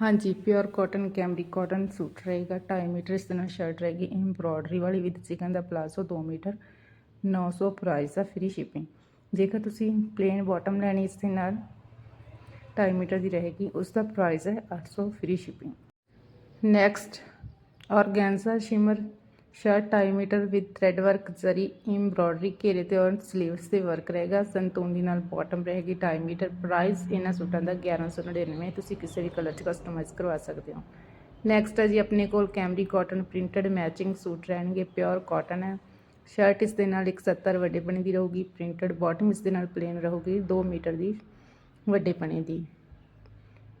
ਹਾਂਜੀ pure cotton cambric cotton suit ਰਹੇਗਾ 2.5 metre ਇਸ ਦੇ ਨਾਲ ਸ਼ਰਟ ਰਹੇਗੀ ਐਮਬ੍ਰੋਇਡਰੀ ਵਾਲੀ ਵਿਦ ਚਿਕਨ ਦਾ ਪਲਾਜ਼ੋ 2 ਮੀਟਰ 900 ਪ੍ਰਾਈਸ ਆ ਫ੍ਰੀ ਸ਼ਿਪਿੰਗ ਜੇਕਰ ਤੁਸੀਂ ਪਲੇਨ ਬਾਟਮ ਲੈਣੀ ਇਸ ਦੇ ਨਾਲ 2.5 ਮੀਟਰ ਦੀ ਰਹੇਗੀ, ਉਸ ਦਾ ਪ੍ਰਾਈਸ ਹੈ 800 free shipping next organza shimmer shirt 2.5 metre with thread work zari embroidery ਘੇਰੇ ਤੇ ਔਰ ਸਲੀਵਸ ਤੇ ਵਰਕ ਰਹੇਗਾ। ਸੰਤੂਨੀ ਨਾਲ ਬਾਟਮ ਰਹੇਗੀ 2.5 ਮੀਟਰ। ਪ੍ਰਾਈਸ ਇਹਨਾਂ ਸੂਟਾਂ ਦਾ 1199 ਤੁਸੀਂ ਕਿਸੇ ਵੀ ਕਲਰ 'ਚ ਕਸਟਮਾਈਜ਼ ਕਰਵਾ ਸਕਦੇ ਹੋ। ਨੈਕਸਟ ਹੈ ਜੀ, ਆਪਣੇ ਕੋਲ cambric cotton printed matching suit ਰਹਿਣਗੇ ਪਿਓਰ ਕਾਟਨ ਹੈ। ਸ਼ਰਟ ਇਸ ਦੇ ਨਾਲ 170 ਵੱਡੇ ਪਣੇ ਦੀ ਰਹੂਗੀ ਪ੍ਰਿੰਟਡ ਬਾਟਮ ਇਸ ਦੇ ਨਾਲ ਪਲੇਨ ਰਹੂਗੀ 2 ਮੀਟਰ ਦੀ ਵੱਡੇ ਪਣੇ ਦੀ।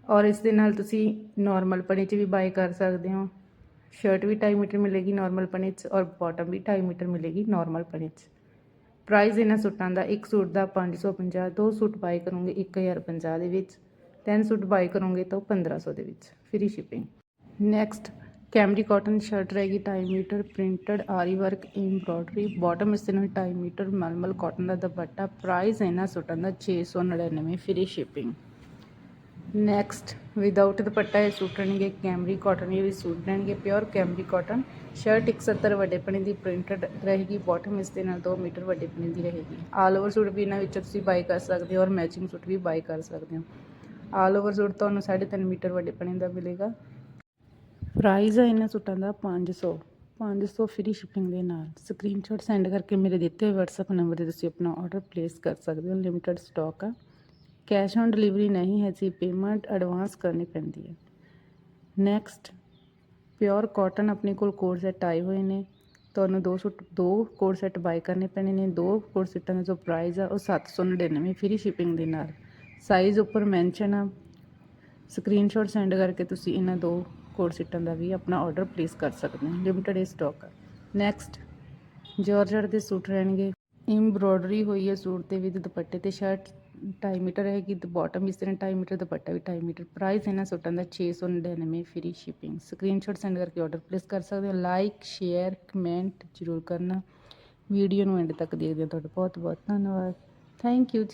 ਔਰ ਇਸ ਦੇ ਨਾਲ ਤੁਸੀਂ ਨਾਰਮਲ ਪਣੇ 'ਚ ਵੀ ਬਾਈ ਕਰ ਸਕਦੇ ਹੋ। ਸ਼ਰਟ ਵੀ 2.5 ਮੀਟਰ ਮਿਲੇਗੀ ਨਾਰਮਲ ਪਣੇ 'ਚ ਔਰ ਬਾਟਮ ਵੀ 2.5 ਮੀਟਰ ਮਿਲੇਗੀ ਨਾਰਮਲ ਪਣੇ 'ਚ ਪ੍ਰਾਈਸ ਇਹਨਾਂ ਸੂਟਾਂ ਦਾ ਇੱਕ ਸੂਟ ਦਾ 550 ਦੋ ਸੂਟ ਬਾਈ ਕਰੋਗੇ 1050 ਦੇ ਵਿੱਚ ਤਿੰਨ ਸੂਟ ਬਾਈ ਕਰੋਗੇ ਤਾਂ 1500 ਦੇ ਵਿੱਚ free shipping next cambric cotton shirt ਰਹੇਗੀ 2.5 metre printed aari work embroidery bottom ਇਸ ਦੇ ਨਾਲ 2.5 ਮੀਟਰ ਮਲਮਲ ਕਾਟਨ ਦਾ ਦੁਪੱਟਾ ਪ੍ਰਾਈਸ ਇਹਨਾਂ ਸੂਟਾਂ ਦਾ 699 free shipping next without dupatta ਇਹ ਸੂਟ ਰਹਿਣਗੇ ਕੈਮਰੀ ਕਾਟਨ ਇਹ ਵੀ ਸੂਟ ਰਹਿਣਗੇ ਪਿਓਰ ਕੈਮਰੀ ਕਾਟਨ ਸ਼ਰਟ 170 ਵੱਡੇ ਪਣੇ ਦੀ ਪ੍ਰਿੰਟਡ ਰਹੇਗੀ ਬਾਟਮ ਇਸ ਦੇ ਨਾਲ 2 ਮੀਟਰ ਵੱਡੇ ਪਣੇ ਦੀ ਰਹੇਗੀ। ਆਲ ਓਵਰ ਸੂਟ ਵੀ ਇਹਨਾਂ ਵਿੱਚੋਂ ਤੁਸੀਂ ਬਾਈ ਕਰ ਸਕਦੇ ਹੋ ਔਰ ਮੈਚਿੰਗ ਸੂਟ ਵੀ ਬਾਈ ਕਰ ਸਕਦੇ ਹੋ। ਆਲ ਓਵਰ ਸੂਟ ਤੁਹਾਨੂੰ 3.5 ਮੀਟਰ ਵੱਡੇ ਪਣੇ ਦਾ ਮਿਲੇਗਾ। ਪ੍ਰਾਈਸ ਹੈ ਇਹਨਾਂ ਸੂਟਾਂ ਦਾ 500 500 ਫ੍ਰੀ ਸ਼ਿਪਿੰਗ ਦੇ ਨਾਲ। ਸਕਰੀਨਸ਼ਾਟ ਸੈਂਡ ਕਰਕੇ ਮੇਰੇ ਦਿੱਤੇ ਹੋਏ WhatsApp ਨੰਬਰ ਤੇ ਤੁਸੀਂ ਆਪਣਾ ਆਰਡਰ ਪਲੇਸ ਕਰ ਸਕਦੇ ਹੋ। ਲਿਮਿਟਿਡ ਸਟਾਕ ਆ। ਕੈਸ਼ ਔਨ ਡਿਲੀਵਰੀ ਨਹੀਂ ਹੈ ਜੀ, ਪੇਮੈਂਟ ਐਡਵਾਂਸ ਕਰਨੀ ਪੈਂਦੀ ਹੈ। ਨੈਕਸਟ ਪਿਓਰ ਕਾਟਨ ਆਪਣੇ ਕੋਲ ਕੋਡ ਸੈੱਟ ਆਏ ਹੋਏ ਨੇ। ਤੁਹਾਨੂੰ ਦੋ ਸੂਟ, ਦੋ ਕੋਡ ਸੈੱਟ ਬਾਈ ਕਰਨੇ ਪੈਣੇ ਨੇ। ਦੋ ਕੋਡ ਸੈਟਾਂ ਦਾ ਜੋ ਪ੍ਰਾਈਸ ਆ, ਉਹ 799 ਫ੍ਰੀ ਸ਼ਿਪਿੰਗ ਦੇ ਨਾਲ। ਸਾਈਜ਼ ਉੱਪਰ ਮੈਂਸ਼ਨ ਆ। ਸਕਰੀਨਸ਼ਾਟ ਸੈਂਡ ਕਰਕੇ ਤੁਸੀਂ ਇਹਨਾਂ ਦੋ ਕੋਡ ਸੈੱਟਾਂ ਦਾ ਵੀ ਆਪਣਾ ਆਰਡਰ ਪਲੇਸ ਕਰ ਸਕਦੇ ਹੋ। ਲਿਮਿਟਡ ਸਟਾਕ ਆ। ਨੈਕਸਟ ਜਾਰਜਟ ਦੇ ਸੂਟ ਰਹਿਣਗੇ। ਐਮਬ੍ਰੋਇਡਰੀ ਹੋਈ ਹੈ ਸੂਟ ਤੇ ਵਿਦ ਦੁਪੱਟੇ ਤੇ ਸ਼ਰਟ 2.5 ਮੀਟਰ ਰਹੇਗੀ ਤੇ ਬਾਟਮ ਇਸ ਤਰ੍ਹਾਂ ਢਾਈ ਮੀਟਰ ਦੁਪੱਟਾ ਵੀ 2.5 ਮੀਟਰ ਪ੍ਰਾਈਸ ਇਹਨਾਂ ਸੂਟਾਂ ਦਾ 699 ਫ੍ਰੀ ਸ਼ਿਪਿੰਗ ਸਕਰੀਨਸ਼ਾਟ ਸੈਂਡ ਕਰਕੇ ਆਰਡਰ ਪਲੇਸ ਕਰ ਸਕਦੇ ਹੋ। ਲਾਈਕ ਸ਼ੇਅਰ ਕਮੈਂਟ ਜ਼ਰੂਰ ਕਰਨਾ। ਵੀਡੀਓ ਨੂੰ ਐਂਡ ਤੱਕ ਦੇਖਦੇ ਹੋ। ਤੁਹਾਡਾ ਬਹੁਤ ਬਹੁਤ ਧੰਨਵਾਦ। ਥੈਂਕ ਯੂ ਜੀ